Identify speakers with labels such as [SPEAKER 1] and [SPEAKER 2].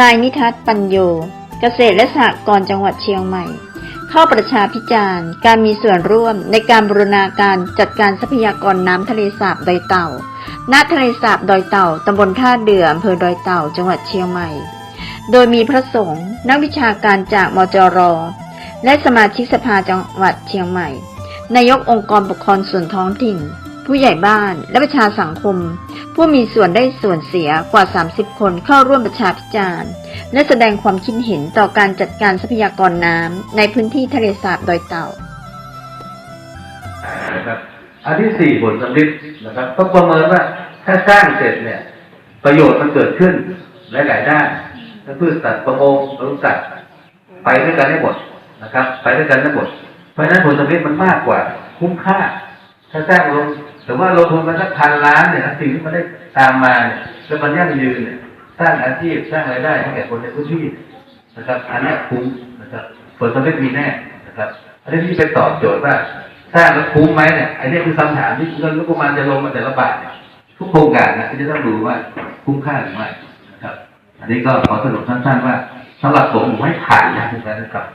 [SPEAKER 1] นายนิทัศน์ปัญโย เกษตรและสหกรณ์จังหวัดเชียงใหม่ เข้าประชาพิจารณ์ การมีส่วนร่วมในการบรณาการจัดการทรัพยากรน้ำทะเลสาบดอยเต่า ณ ทะเลสาบดอยเต่า ตำบลท่าเดืออำเภอดอยเต่า จังหวัดเชียงใหม่ โดยมีพระสงฆ์นักวิชาการจากมจร และสมาชิกสภาจังหวัดเชียงใหม่ นายกองค์กรปกครองส่วนท้องถิ่น ผู้ใหญ่บ้านและประชาสังคม ผู้มีส่วนได้ส่วนเสียกว่า 30 คนเข้าร่วมประชาพิจารณ์ และแสดงความคิดเห็นต่อการจัดการทรัพยากรน้ำในพื้นที่ทะเลสาบดอยเต่า
[SPEAKER 2] นะครับอันที่สี่ผลสำลิดนะครับต้องประเมินว่าถ้าสร้างเสร็จเนี่ย ประโยชน์มันเกิดขึ้นหลายๆด้านถ้าพืชสัตว์ประมงปศุสัตว์ไปด้วยกันได้หมดนะครับ ไปด้วยกันได้หมดเพราะฉะนั้นผลสำลิดมันมากกว่าคุ้มค่า ถ้าสร้างลงแต่ว่าลงทุนมาสักพันล้านเนี่ยสิ่งที่มันได้ตามมาเนี่ยแล้วมันยั่งยืนเนี่ยสร้างอาชีพสร้างรายได้ให้แก่คนในพื้นที่นะครับ อันนี้คุ้มนะครับผลสำลิดมีแน่นะครับอันนี้ที่ไปตอบโจทย์ว่าสร้างแล้วคุ้มไหมเนี่ยอันนี้คือคำถามที่เงินงบประมาณจะลงมาแต่ละบาทเนี่ยทุกโครงการนะที่จะต้องดูว่าคุ้มค่าหรือไม่นะครับ อันนี้ก็ขอสรุปสั้นๆว่าสำหรับผมผมให้ผ่านนะครับ